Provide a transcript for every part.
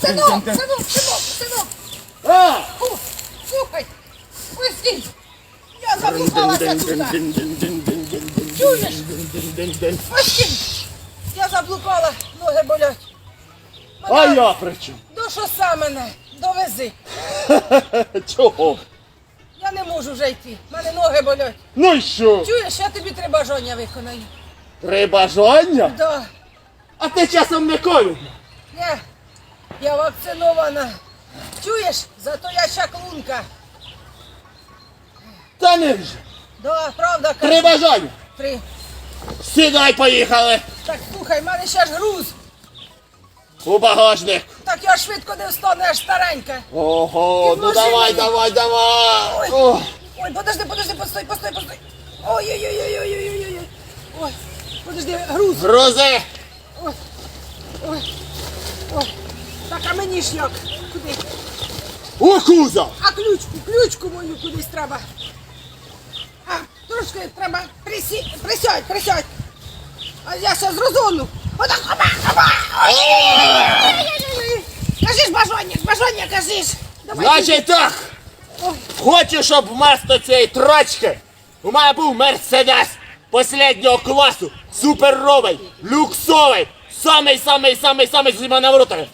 Синок, синок, синок, синок. А! Фу, слухай. Стій. Я заблукалася. Чуєш? Я заблукала, ноги болять. А я при чому? до шоса мене, довези. Чого? Я не можу вже йти. в Мене ноги болять. Ну і що? Чуєш, я тобі три бажання виконаю. Три бажання? Да. А ти часом не ковідна? Я, я вакцинована. Чуєш, зато я чаклунка. Та не вже. Да, правда, Три кажу. бажання. Три. Сідай, поїхали. Так слухай, в мене ще ж груз. У багажник. Так я швидко не встану, я ж старенька. Ого, ну давай, машина. давай, давай. Ой. Ой, подожди, подожди, постой, постой, постой. Ой-ой-ой-ой-ой-ой-ой. Ой, подожди, груз. грузи. Ой, ой, ой. Так, а мені ж як? Куди? У кузов. А ключку, ключку мою кудись треба. А, трошки треба присі... присядь, присядь. А я ще з розону. Отак, оба. Кажи ж бажання, бажання кажи ж. Давай. Значить так. Ой. Хочу, щоб вместо цієї трачки у мене був мерседес последнего классу, суперовой, люксовой, самой-самой-самой-самой с двумя наворотами.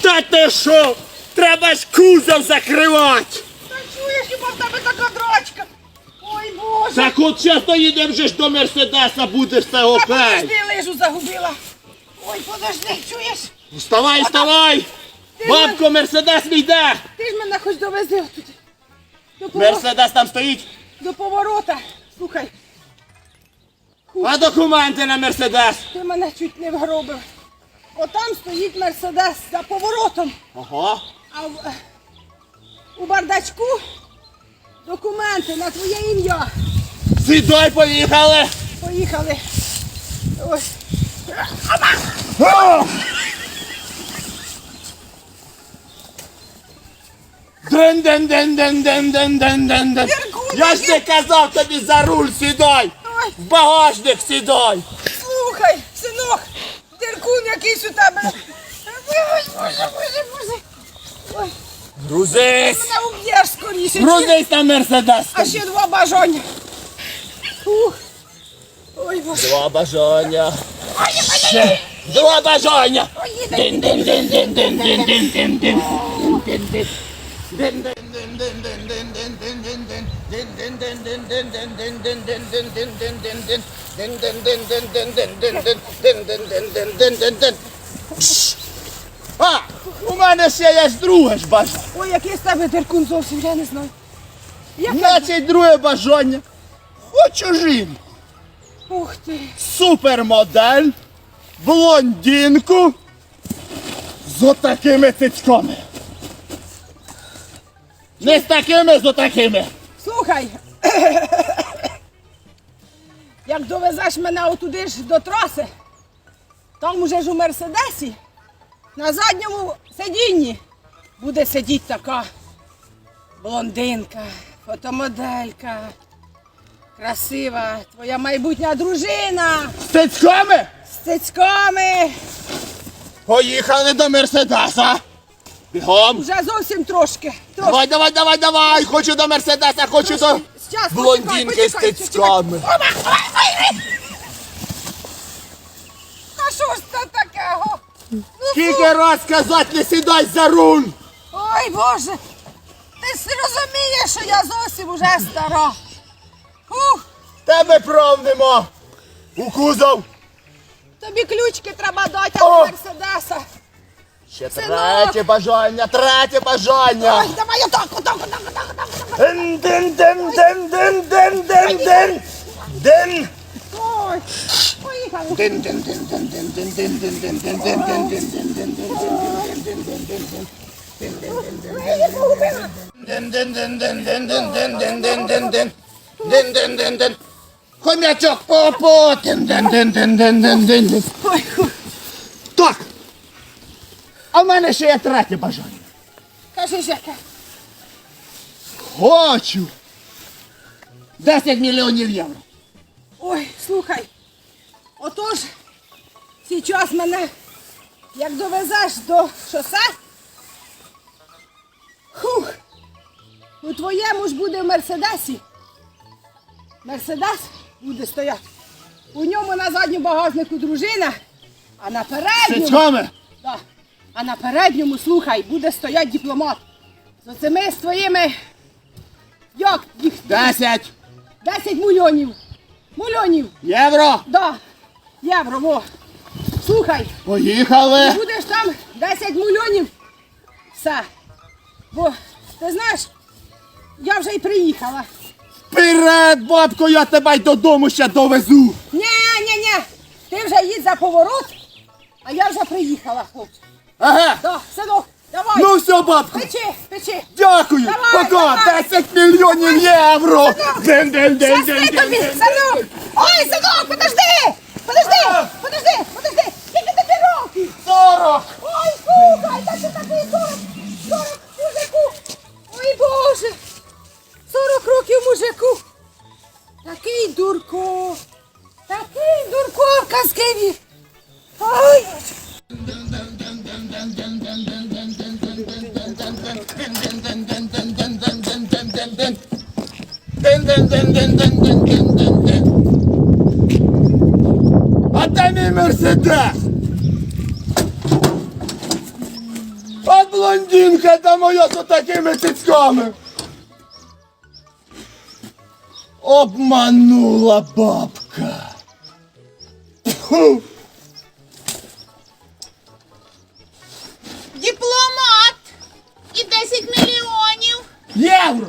Та ти що? Треба ж кузов закривати! Та чуєш, хіба в тебе така дрочка? Ой, Боже! Так от зараз доїдемо вже ж до Мерседеса, будеш все Та окей. подожди, лижу загубила. Ой, подожди, чуєш? Вставай, вставай! Бабко, мерседес мій йде! Ти ж мене хоч довези отуди. До, Мерседес там стоїть. до поворота. Слухай, А документи на мерседес? ти мене чуть не вгробив. Отам стоїть мерседес за поворотом, Ага. а в, е, у бардачку документи на твоє ім'я. Сідай, поїхали! Поїхали. Ой. Ден ден ден ден ден ден ден ден ден Я ж не казав тобі за руль сідай! Ой. В багажник сідай! Слухай, синок, диркун якийсь у тебе. Ой, Боже, боже, боже. Ой, Грузись! мене уб'єш скоріше. Грузись на мерседес! А ще два бажання. Ух. Ой, Боже. Два бажання! Ще Два бажання! Ой, їде. Дин дин дин дин дин дин дин дин дин дин дин а, у мене ще є друге ж бажання. Ой, який з тебе деркун зовсім, я не знаю. Як я- Значить, друге бажання. Хочу жінку. Ух ти. Супермодель, блондинку з отакими тичками. Не з такими, з отакими. Слухай. Як довезеш мене отуди ж до траси, там уже ж у Мерседесі на задньому сидінні буде сидіти така блондинка, фотомоделька, красива, твоя майбутня дружина З цицьками? з цицьками. Поїхали до Мерседеса. Бігом. Вже зовсім трошки. трошки. Давай, давай, давай, давай. Хочу до Мерседеса, хочу до Щас, блондинки з почекай, почекай. Оба, ой, ой, ой. А що ж це такого? Ну, Скільки раз сказати, не сідай за руль. Ой, Боже, ти ж розумієш, що я зовсім уже стара. Ух, Тебе прав нема. У кузов. тобі ключки треба дати О! Мерседеса. Ще Синок. третє бажання, третє бажання. Ой, давай отак, отак, отак, отак, отак, отак. Дин, дин, дин, дин, дин, дин, дин, дин. Дин. Ой, поїхали. Дин, дин, дин, дин, дин, дин, дин, дин, дин, дин, дин, дин, дин, дин, дин, дин, Я погубила. дин, дин, дин, дин, дин, дин, дин, дин, дин, дин, дин. Дин, дин, дин, дин. Хомячок попо. Дин, дин, дин, дин, дин, дин, дин, дин. Ой, мене ще є третє бажання. кажи, Жека. Хочу, 10 мільйонів євро. Ой, слухай. Отож, зараз мене, як довезеш до шосе, хух, у твоєму ж буде в Мерседесі. Мерседес буде стояти. У ньому на задньому багажнику дружина, а на передньому. Сичками. Да. А на передньому, слухай, буде стояти дипломат. З оцими з твоїми. Як їх? 10 10 мільйонів. Мільйонів. євро. Да. Євро, во. Слухай, Поїхали. будеш там 10 мільйонів. Все. Бо, ти знаєш, я вже й приїхала. Вперед, бабко, я тебе й додому ще довезу. Ні, ні, ні. Ти вже їдь за поворот, а я вже приїхала, хлопче. Ага. Да, синок, давай. Ну все, бабко. Печи, печи. Дякую. Давай, Пока. давай. 10 мільйонів євро. Дин, дин, дин, Щасти дин, тобі, синок! Ой, синок, подожди! Подожди! Подожди! Подожди! Скільки тобі років? 40. Ой, слухай, та ти такий 40, 40 мужику! Ой, Боже! 40 років мужику! Такий дурко! Такий дурко в казкиві! дин-дин-дин. Дин-дин-дин-дин-дин-дин-дин-дин. А де мій мерседес? А блондинка де моя з такими цицьками. Обманула бабка. Фу. Дипломат і 10 мільйонів. Євро!